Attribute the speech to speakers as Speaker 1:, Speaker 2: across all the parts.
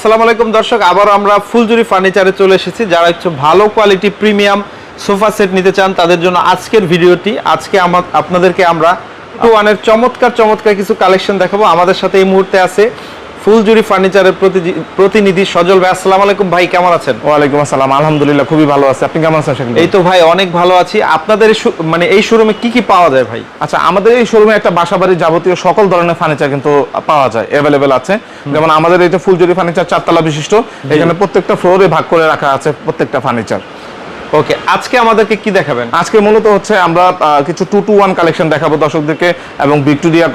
Speaker 1: আসসালামু আলাইকুম দর্শক আবার আমরা ফুলজুরি ফার্নিচারে চলে এসেছি। যারা একটু ভালো কোয়ালিটি প্রিমিয়াম সোফা সেট নিতে চান, তাদের জন্য আজকের ভিডিওটি। আজকে আমার আপনাদেরকে আমরা টু ওয়ানের চমৎকার চমৎকার কিছু কালেকশন দেখাবো। আমাদের সাথে এই মুহূর্তে আছে ফুলজুরি ফার্নিচারের প্রতিনিধি সজল ভাই আসসালামু আলাইকুম ভাই কেমন আছেন?
Speaker 2: ওয়ালাইকুম আসসালাম আলহামদুলিল্লাহ খুবই ভালো আছে। আপনি কেমন আছেন
Speaker 1: এই তো ভাই অনেক ভালো আছি। আপনাদের মানে এই শোরুমে কি কি পাওয়া যায় ভাই?
Speaker 2: আচ্ছা আমাদের এই শোরুমে একটা বাসাবাড়ির যাবতীয় সকল ধরনের ফার্নিচার কিন্তু পাওয়া যায় অ্যাভেলেবেল আছে। যেমন আমাদের এই যে ফুলজুরি ফার্নিচার চারতলা বিশিষ্ট এখানে প্রত্যেকটা ফ্লোরে ভাগ করে রাখা আছে প্রত্যেকটা ফার্নিচার।
Speaker 1: ওকে আজকে আমাদেরকে কি দেখাবেন?
Speaker 2: আজকে মূলত হচ্ছে আমরা কিছু টু টু ওয়ান কালেকশন দেখাবো দর্শকদেরকে এবং ভিক্টোরিয়া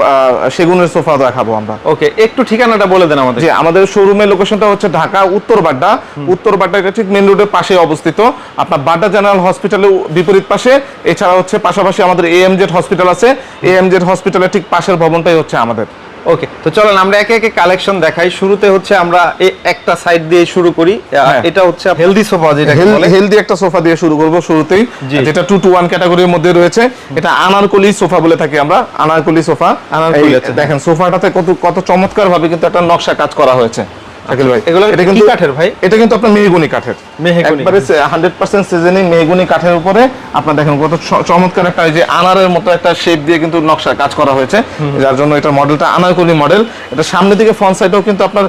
Speaker 2: সেগুনের সোফা দেখাবো আমরা।
Speaker 1: ওকে একটু ঠিকানাটা বলে দেন আমাদের।
Speaker 2: আমাদের শোরুমের লোকেশনটা হচ্ছে ঢাকা উত্তর বাড্ডা। উত্তর বাড্ডা ঠিক মেন রোডের পাশে অবস্থিত। আপনার বাড্ডা জেনারেল হসপিটালের বিপরীত পাশে এছাড়া হচ্ছে পাশাপাশি আমাদের এএমজেড হসপিটাল আছে। এম এএমজেড হসপিটালের ঠিক পাশের ভবনটাই হচ্ছে আমাদের।
Speaker 1: ওকে তো চলেন আমরা একে একে কালেকশন দেখাই। শুরুতে হচ্ছে আমরা এই একটা সাইড দিয়ে শুরু করি।
Speaker 2: হ্যাঁ।
Speaker 1: এটা হচ্ছে হেলদি সোফা যেটা বলে।
Speaker 2: হেলদি একটা সোফা দিয়ে শুরু করব শুরুতেই। যেটা টু টু ওয়ান ক্যাটাগরির মধ্যে রয়েছে। এটা আনারকলি সোফা বলে থাকি আমরা। আনারকলি সোফা
Speaker 1: আনারকলি আছে।
Speaker 2: দেখেন সোফাটাতে কত কত চমৎকার ভাবে কিন্তু একটা নকশা কাজ করা হয়েছে। শাকিল ভাই
Speaker 1: এগুলো
Speaker 2: এটা কিন্তু
Speaker 1: কাঠের ভাই?
Speaker 2: এটা কিন্তু আপনার মেহগুনি কাঠের
Speaker 1: মেহগনি।
Speaker 2: একবারে হান্ড্রেড পার্সেন্ট সিজনিং মেহগুনি কাঠের উপরে আপনার দেখেন কত চমৎকার একটা যে আনারের মতো একটা শেপ দিয়ে কিন্তু নকশা কাজ করা হয়েছে যার জন্য এটা মডেলটা আনারকলি মডেল এটা সামনের দিকে ফ্রন্ট সাইডেও কিন্তু আপনার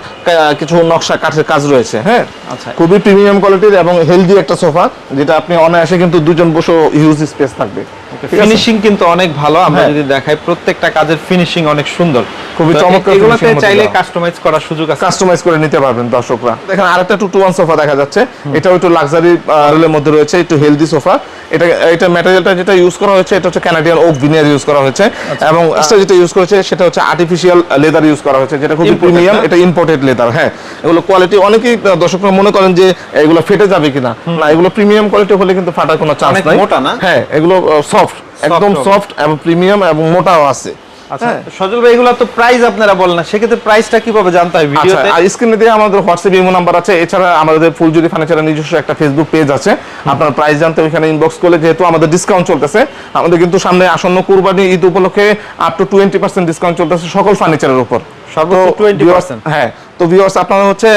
Speaker 2: কিছু নকশা কাঠের কাজ রয়েছে হ্যাঁ
Speaker 1: আচ্ছা।
Speaker 2: খুবই প্রিমিয়াম কোয়ালিটির এবং হেলদি একটা সোফা যেটা আপনি অনায়াসে কিন্তু দুজন বসে হিউজ স্পেস থাকবে?
Speaker 1: ফিনিশিং কিন্তু অনেক ভালো আমরা
Speaker 2: হ্যাঁ।
Speaker 1: যদি দেখাই প্রত্যেকটা কাজের ফিনিশিং অনেক সুন্দর
Speaker 2: খুবই চমৎকার
Speaker 1: এগুলোতে চাইলে। কাস্টমাইজ করার সুযোগ আছে।
Speaker 2: কাস্টমাইজ করে নিতে পারবেন দর্শকরা। দেখেন আরেকটা টু টু ওয়ান সোফা দেখা যাচ্ছে। এটাও একটু লাক্সারি রেলের মধ্যে রয়েছে একটু হেলদি সোফা এটা এটা ম্যাটেরিয়ালটা যেটা ইউজ করা হয়েছে এটা হচ্ছে কানাডিয়ান ওক ভিনিয়ার ইউজ করা হয়েছে। এবং এক্সট্রা যেটা ইউজ করেছে সেটা হচ্ছে আর্টিফিশিয়াল লেদার ইউজ করা হয়েছে যেটা খুবই প্রিমিয়াম এটা ইম্পোর্টেড লেদার হ্যাঁ। এগুলো কোয়ালিটি অনেকেই দর্শকরা মনে করেন যে এগুলো ফেটে যাবে কিনা। না এগুলো প্রিমিয়াম কোয়ালিটি হলে কিন্তু ফাটার কোনো চান্স নাই।
Speaker 1: মোটা না?
Speaker 2: হ্যাঁ এগুলো সফট একদম সফট এবং প্রিমিয়াম এবং মোটাও আছে।
Speaker 1: আচ্ছা
Speaker 2: হ্যাঁ।
Speaker 1: সজল ভাই এগুলো তো প্রাইস আপনারা বলেন না। সেক্ষেত্রে প্রাইসটা কীভাবে জানতে হয়
Speaker 2: আচ্ছা
Speaker 1: ভিডিওতে?
Speaker 2: আর স্ক্রিনে দিয়ে আমাদের হোয়াটসঅ্যাপ ইমো নাম্বার আছে। এছাড়া আমাদের ফুলজুরি ফার্নিচারের নিজস্ব একটা ফেসবুক পেজ আছে। আপনার প্রাইস জানতে ওইখানে ইনবক্স করলে যেহেতু আমাদের ডিসকাউন্ট চলতেছে আমাদের কিন্তু সামনে আসন্ন কুরবানি ঈদ উপলক্ষে up to twenty percent discount চলতেছে সকল ফার্নিচারের উপর।
Speaker 1: সর্বোচ্চ
Speaker 2: তো
Speaker 1: 20%
Speaker 2: হ্যাঁ তো ভিউয়ার্স আপনারা হচ্ছে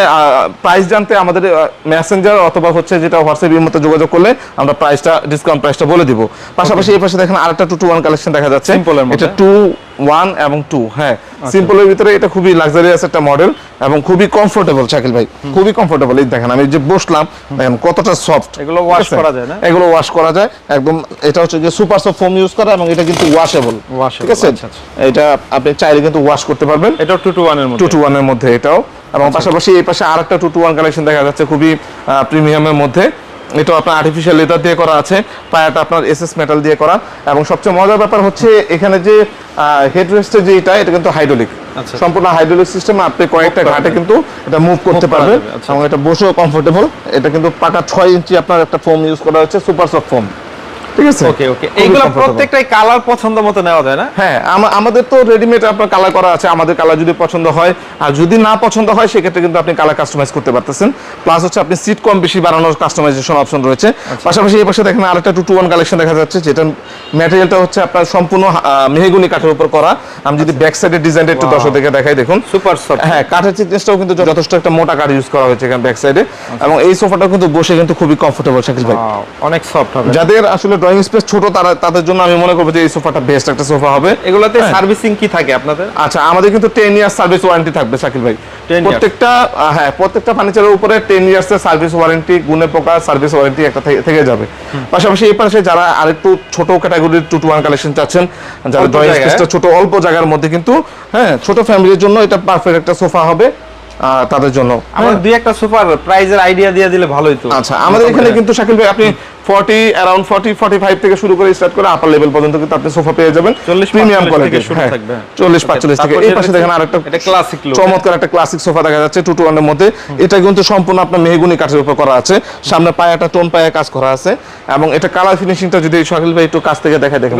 Speaker 2: প্রাইস জানতে আমাদের মেসেঞ্জার অথবা হচ্ছে যেটা হোয়াটসঅ্যাপ এর মধ্যে যোগাযোগ করলে আমরা প্রাইসটা ডিসকাউন্ট প্রাইসটা বলে দিব। পাশাপাশি এই পাশে দেখেন আরেকটা টু টু ওয়ান কালেকশন দেখা যাচ্ছে। এটা টু ওয়ান এবং টু হ্যাঁ। সিম্পলের ভিতরে এটা খুবই লাক্সারিয়াস একটা মডেল এবং খুবই কমফোর্টেবল শাকিল ভাই। খুবই কমফোর্টেবল এই দেখেন আমি যে বসলাম দেখেন কতটা সফট
Speaker 1: এগুলো wash করা যায় না?
Speaker 2: এগুলো ওয়াশ করা যায়। একদম এটা হচ্ছে যে সুপার সফট ফোম ইউজ করা এবং এটা কিন্তু ওয়াশেবল ঠিক আছে?
Speaker 1: আচ্ছা, আচ্ছা।
Speaker 2: এটা আপনি চাইলে কিন্তু ওয়াশ করতে পারবেন।
Speaker 1: এটা টু টু ওয়ানের
Speaker 2: টু
Speaker 1: মধ্যে।
Speaker 2: টু ওয়ানের মধ্যে এটাও। এবং
Speaker 1: আচ্ছা।
Speaker 2: পাশাপাশি এই পাশে আরেকটা টু টু ওয়ান কালেকশন দেখা যাচ্ছে খুবই প্রিমিয়ামের মধ্যে। এটা আপনার আর্টিফিশিয়াল লেদার দিয়ে করা আছে পায়াটা আপনার এসএস মেটাল দিয়ে করা এবং সবচেয়ে মজার ব্যাপার হচ্ছে এখানে যে হেডরেস্টের যে এটা এটা কিন্তু হাইড্রোলিক
Speaker 1: আচ্ছা।
Speaker 2: সম্পূর্ণ হাইড্রোলিক সিস্টেম আপনি কয়েকটা ঘাটে কিন্তু এটা মুভ করতে
Speaker 1: পারবে
Speaker 2: পারবেন
Speaker 1: আচ্ছা।
Speaker 2: এবং এটা বসেও কমফোর্টেবল এটা কিন্তু পাকা ছয় ইঞ্চি আপনার একটা ফোম ইউজ করা হচ্ছে সুপার সফট ফোম ঠিক আছে?
Speaker 1: ওকে ওকে এইগুলো প্রত্যেকটাই কালার পছন্দ মতো নেওয়া যায় না?
Speaker 2: হ্যাঁ আমাদের তো রেডিমেড আপনার কালার করা আছে আমাদের কালার যদি পছন্দ হয় আর যদি না পছন্দ হয় সেক্ষেত্রে কিন্তু আপনি কালার কাস্টমাইজ করতে পারতেছেন। প্লাস হচ্ছে আপনি সিট কম বেশি বাড়ানোর কাস্টমাইজেশন অপশন রয়েছে। পাশাপাশি এই পাশে দেখেন আরেকটা টু টু ওয়ান কালেকশন দেখা যাচ্ছে যেটা ম্যাটেরিয়ালটা হচ্ছে আপনার সম্পূর্ণ মেহগুনি কাঠের উপর করা। আমি যদি ব্যাক সাইডের ডিজাইনটা একটু দেখে দেখাই দেখুন।
Speaker 1: সুপার সফট
Speaker 2: হ্যাঁ কাঠের থিকনেসটাও কিন্তু যথেষ্ট একটা মোটা কাঠ ইউজ করা হয়েছে এখানে ব্যাক সাইডে এবং এই সোফাটা কিন্তু বসে কিন্তু খুবই কমফোর্টেবল শাকিল ভাই।
Speaker 1: অনেক সফট হবে।
Speaker 2: যাদের আসলে ড্রয়িং স্পেস ছোট তারা তাদের জন্য আমি মনে করব যে এই সোফাটা বেস্ট একটা সোফা হবে।
Speaker 1: এগুলোতে
Speaker 2: হ্যাঁ।
Speaker 1: সার্ভিসিং কি থাকে আপনাদের?
Speaker 2: আচ্ছা আমাদের কিন্তু টেন ইয়ার সার্ভিস ওয়ারেন্টি থাকবে শাকিল ভাই। প্রত্যেকটা হ্যাঁ প্রত্যেকটা ফার্নিচারের উপরে টেন ইয়ার্স এর সার্ভিস ওয়ারেন্টি গুণে পোকা সার্ভিস ওয়ারেন্টি একটা থেকে- থেকে যাবে। পাশাপাশি এই পাশে যারা আরেকটু ছোট ক্যাটাগরির টু টু ওয়ান কালেকশন চাচ্ছেন যারা ড্রয়িং স্পেসটা ছোট অল্প জায়গার মধ্যে কিন্তু হ্যাঁ ছোট ফ্যামিলির জন্য এটা পারফেক্ট একটা সোফা হবে। তাদের জন্য।
Speaker 1: আমার দুই একটা সুপার প্রাইজের আইডিয়া দিয়ে দিলে ভালোই তো।
Speaker 2: আচ্ছা আমাদের এখানে কিন্তু শাকিল ভাই আপনি forty around forty forty five থেকে শুরু করে স্টার্ট করে আপার লেভেল পর্যন্ত কিন্তু আপনি সোফা পেয়ে যাবেন।
Speaker 1: 40,
Speaker 2: প্রিমিয়াম কোয়ালিটি
Speaker 1: শুরু থাকবে।
Speaker 2: চল্লিশ
Speaker 1: Okay,
Speaker 2: পাঁচচল্লিশ থেকে। এই পাশে দেখেন আরেকটা
Speaker 1: এটা classic look,
Speaker 2: চমৎকার একটা ক্লাসিক সোফা দেখা যাচ্ছে টু টু ওয়ানের মধ্যে। এটা কিন্তু সম্পূর্ণ আপনার মেহগুনি কাঠের উপর করা আছে। সামনে পায়াটা টোন পায়ে কাজ করা আছে। এবং এটা কালার ফিনিশিংটা যদি শাকিল ভাই একটু কাছ থেকে দেখায় দেখেন?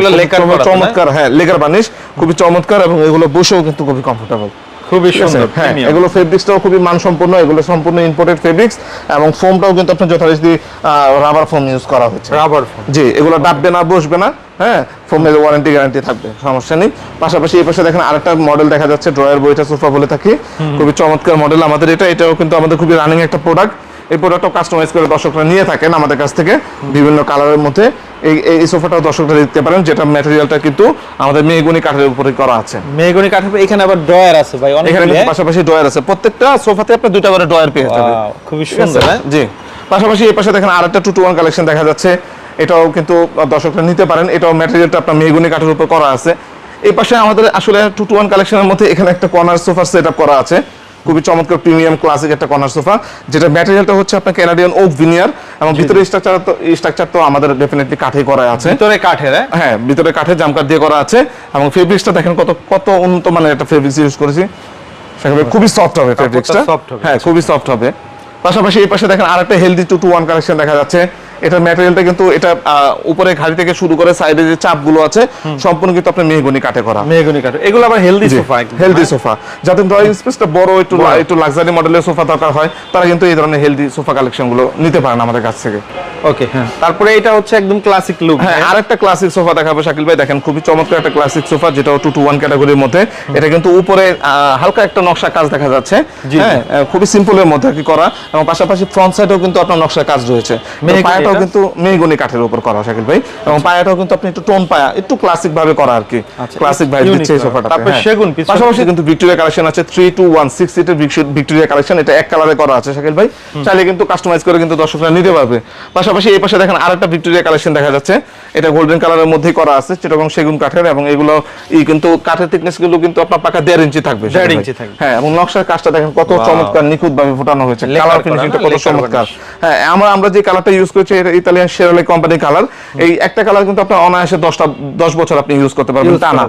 Speaker 2: চমৎকার হ্যাঁ লেকার বানিশ খুবই চমৎকার এবং এগুলো বসেও কিন্তু খুবই কমফোর্টেবল
Speaker 1: খুবই সুন্দর,
Speaker 2: হ্যাঁ এগুলো ফেব্রিক্সটাও খুবই মানসম্পন্ন এগুলো সম্পূর্ণ ইম্পোর্টেড ফেব্রিক্স এবং ফোমটাও কিন্তু আপনার যথারীতি রাবার ফোম ইউজ করা হয়েছে।
Speaker 1: রাবার ফোম
Speaker 2: জি এগুলো ডাববে না বসবে না হ্যাঁ ফোমের ওয়ারেন্টি গ্যারান্টি থাকবে সমস্যা নেই। পাশাপাশি এই পাশে দেখেন আরেকটা মডেল দেখা যাচ্ছে ড্রয়ার বইটা সোফা বলে থাকি। খুবই চমৎকার মডেল আমাদের এটা এটাও কিন্তু আমাদের খুবই রানিং একটা প্রোডাক্ট এই প্রোডাক্টটাও কাস্টমাইজ করে দর্শকরা নিয়ে থাকেন আমাদের কাছ থেকে বিভিন্ন কালারের মধ্যে। এই সোফাটাও দর্শকরা দেখতে পারেন যেটা ম্যাটেরিয়ালটা কিন্তু আমাদের মেহগুনি কাঠের উপরে করা আছে।
Speaker 1: মেহগনি কাঠের এখানে আবার ড্রয়ার আছে ভাই অনেক
Speaker 2: এখানে পাশাপাশি ড্রয়ার আছে। প্রত্যেকটা সোফাতে আপনি দুইটা করে ড্রয়ার পেয়ে যাবেন।
Speaker 1: খুবই সুন্দর হ্যাঁ?
Speaker 2: জি। পাশাপাশি এই পাশে দেখেন আরেকটা টু টু ওয়ান কালেকশন দেখা যাচ্ছে। এটাও কিন্তু দর্শকরা নিতে পারেন। এটাও ম্যাটেরিয়ালটা আপনার মেহগুনি কাঠের উপর করা আছে। এই পাশে আমাদের আসলে টু টু ওয়ান কালেকশনের মধ্যে এখানে একটা কর্নার সোফার সেট করা আছে। খুবই চমৎকার প্রিমিয়াম ক্লাসিক একটা কর্নার সোফা যেটা ম্যাটেরিয়ালটা হচ্ছে আপনার ক্যানাডিয়ান ওক ভিনিয়ার এবং ভিতরে স্ট্রাকচার তো স্ট্রাকচার তো আমাদের ডেফিনেটলি কাঠে করা আছে।
Speaker 1: ভিতরে কাঠের হ্যাঁ?
Speaker 2: ভিতরে কাঠের জামকাট দিয়ে করা আছে এবং ফেব্রিক্সটা দেখেন কত কত উন্নত মানের একটা ফেব্রিক্স ইউজ করেছি। সেখানে খুবই সফট হবে ফেব্রিক্সটা
Speaker 1: soft হবে।
Speaker 2: হ্যাঁ খুবই সফট হবে। পাশাপাশি এই পাশে দেখেন আরেকটা healthy two two one collection দেখা যাচ্ছে। এটা ম্যাটেরিয়ালটা কিন্তু এটা উপরে ঘাড়ি থেকে শুরু করে সাইডে যে চাপগুলো আছে সম্পূর্ণ কিন্তু আপনার মেহগনি কাঠে করা।
Speaker 1: মেহগনি কাঠ। এগুলো আবার হেলদি সোফা
Speaker 2: হেলদি সোফা যাদের ড্রয়িং স্পেসটা বড় একটু একটু লাক্সারি মডেলের সোফা দরকার হয় তারা কিন্তু এই ধরনের হেলদি সোফা কালেকশনগুলো নিতে পারেন আমাদের কাছ থেকে।
Speaker 1: ওকে হ্যাঁ। তারপরে এটা হচ্ছে একদম ক্লাসিক লুক
Speaker 2: হ্যাঁ আরেকটা ক্লাসিক সোফা দেখাবো শাকিল ভাই। দেখেন খুবই চমৎকার একটা ক্লাসিক সোফা যেটা টু টু ওয়ান ক্যাটাগরির মধ্যে। এটা কিন্তু উপরে হালকা একটা নকশা কাজ দেখা যাচ্ছে। হ্যাঁ খুবই সিম্পলের মধ্যে কি করা। এবং পাশাপাশি ফ্রন্ট সাইডেও কিন্তু আপনার নকশা কাজ রয়েছে। তো পায়াটাও? কিন্তু মেহগনি কাঠের উপর করা শাকিল ভাই। এবং পায়াটাও কিন্তু আপনি একটু টোন পায়া একটু ক্লাসিক ভাবে করা আর কি।
Speaker 1: আচ্ছা,
Speaker 2: ক্লাসিক ভাই দিচ্ছে এই সোফাটা
Speaker 1: তারপর সেগুন, পিছনে-
Speaker 2: পাশাপাশি কিন্তু ভিক্টোরিয়া কালেকশন আছে থ্রি টু ওয়ান সিক্স সিটের ভিক্টোরিয়া কালেকশন এটা এক কালারে করা আছে শাকিল ভাই। চাইলে কিন্তু কাস্টমাইজ করে কিন্তু দর্শকরা নিতে পারবে। পাশাপাশি এই পাশে দেখেন আরেকটা ভিক্টোরিয়া কালেকশন দেখা যাচ্ছে। এটা গোল্ডেন কালারের মধ্যেই করা আছে চিটাগং সেগুন কাঠের এবং এগুলো ই কিন্তু কাঠের থিকনেসগুলো কিন্তু আপনার পাকা দেড় ইঞ্চি থাকবে
Speaker 1: দেড়
Speaker 2: শাকিল ভাই।
Speaker 1: ইঞ্চি থাকবে।
Speaker 2: হ্যাঁ এবং নকশার কাজটা দেখেন কত চমৎকার নিখুঁত ভাবে ফোটানো হয়েছে। কালার ফিনিশিংটা কত চমৎকার। হ্যাঁ আমরা আমরা যে কালারটা ইউজ করছি ইতালিয়ান শেরালে কোম্পানি কালার এই একটা কালার কিন্তু আপনার অনায়াসে দশটা দশ বছর আপনি ইউজ করতে পারবেন তা না।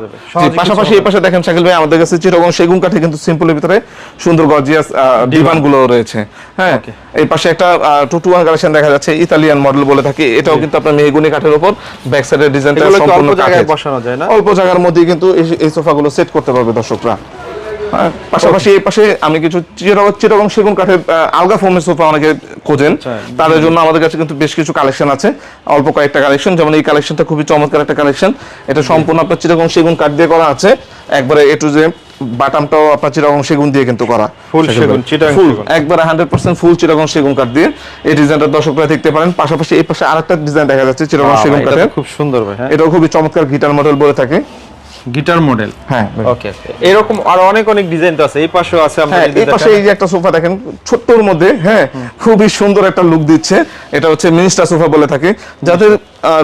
Speaker 2: পাশাপাশি এই পাশে দেখেন শাকিল ভাই আমাদের কাছে চিরগং সেগুন কাঠে কিন্তু সিম্পলের ভিতরে সুন্দর গর্জিয়াস ডিভানগুলো রয়েছে। হ্যাঁ এই পাশে একটা টু টু কালেকশন দেখা যাচ্ছে ইতালিয়ান মডেল বলে থাকি। এটাও কিন্তু আপনার মেহগুনি কাঠের উপর ব্যাক সাইডের ডিজাইনটা সম্পূর্ণ
Speaker 1: অল্প জায়গায় বসানো যায় না?
Speaker 2: অল্প জায়গার মধ্যে কিন্তু এই- সোফাগুলো সেট করতে পারবে দর্শকরা। পাশাপাশি পাশে আমি কিছু চিরগং সেগুন কাঠের আলগা ফোমের সোফা অনেকে খোঁজেন।
Speaker 1: আচ্ছা।
Speaker 2: তাদের জন্য আমাদের কাছে কিন্তু বেশ কিছু কালেকশন আছে। অল্প কয়েকটা কালেকশন যেমন এই কালেকশনটা খুবই চমৎকার একটা কালেকশন এটা সম্পূর্ণ আপনার চিরগং সেগুন কাঠ দিয়ে করা আছে। একবারে এ টু জে বাটামটাও আপনার চিরগং সেগুন দিয়ে কিন্তু করা।
Speaker 1: Full সেগুন,
Speaker 2: ফুল একবারে হান্ড্রেড পার্সেন্ট ফুল চিরগং সেগুন কাঠ দিয়ে। এই ডিজাইনটা দর্শকরা দেখতে পারেন। পাশাপাশি এই পাশে আরেকটা ডিজাইন দেখা যাচ্ছে
Speaker 1: Wow,
Speaker 2: সেগুন কাঠের।
Speaker 1: খুব সুন্দর ভাই হ্যাঁ।
Speaker 2: এটাও খুবই চমৎকার গিটার মডেল বলে থাকে।
Speaker 1: Guitar model.
Speaker 2: হ্যাঁ
Speaker 1: ওকে এরকম আর অনেক অনেক ডিজাইন তো আছে। এই পাশেও আছে আমরা
Speaker 2: হ্যাঁ এই পাশে এই যে একটা সোফা দেখেন ছোট্টর মধ্যে হ্যাঁ খুবই সুন্দর একটা লুক দিচ্ছে। এটা হচ্ছে মিনিস্টার সোফা বলে থাকে। যাদের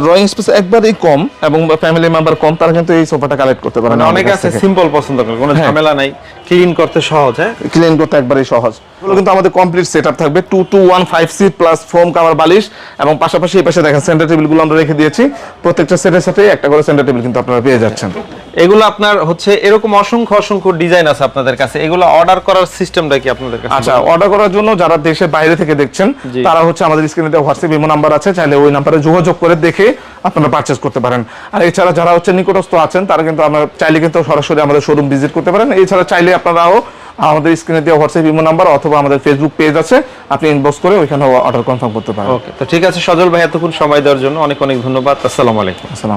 Speaker 2: ড্রয়িং স্পেস একবারই কম এবং ফ্যামিলি মেম্বার কম তারা কিন্তু এই সোফাটা কালেক্ট করতে পারে
Speaker 1: মানে অনেকে আছে সিম্পল পছন্দ করে কোনো
Speaker 2: হ্যাঁ।
Speaker 1: ঝামেলা নাই। ক্লিন করতে সহজ হ্যাঁ?
Speaker 2: ক্লিন করতে একবারই সহজ। এগুলো কিন্তু আমাদের কমপ্লিট সেটআপ থাকবে। Two two one five seat plus foam cover বালিশ এবং পাশাপাশি এই পাশে দেখেন সেন্টার টেবিলগুলো আমরা রেখে দিয়েছি। প্রত্যেকটা সেটের সাথে একটা করে সেন্টার টেবিল কিন্তু আপনারা পেয়ে যাচ্ছেন।
Speaker 1: এগুলো আপনার হচ্ছে এরকম অসংখ্য অসংখ্য ডিজাইন আছে আপনাদের কাছে। এগুলো অর্ডার করার সিস্টেমটা কি আপনাদের কাছে?
Speaker 2: আচ্ছা অর্ডার করার জন্য যারা দেশের বাইরে থেকে দেখছেন তারা হচ্ছে আমাদের স্ক্রিনে হোয়াটসঅ্যাপ ইমো নাম্বার আছে। চাইলে ওই নাম্বারে যোগাযোগ করে দেখে আপনারা পারচেস করতে পারেন। আর এছাড়া যারা হচ্ছে নিকটস্থ আছেন তারা কিন্তু আমরা চাইলে কিন্তু সরাসরি আমাদের শোরুম ভিজিট করতে পারেন। এছাড়া চাইলে আপনারাও আমাদের স্ক্রিনে দেওয়া হোয়াটসঅ্যাপ ইমো নাম্বার অথবা আমাদের ফেসবুক পেজ আছে আপনি ইনবক্স করে ওইখানে অর্ডার কনফার্ম করতে পারেন।
Speaker 1: ওকে তো ঠিক আছে সজল ভাই এতক্ষণ সময় দেওয়ার জন্য অনেক অনেক ধন্যবাদ। আসসালামু আলাইকুম।
Speaker 2: আসসালাম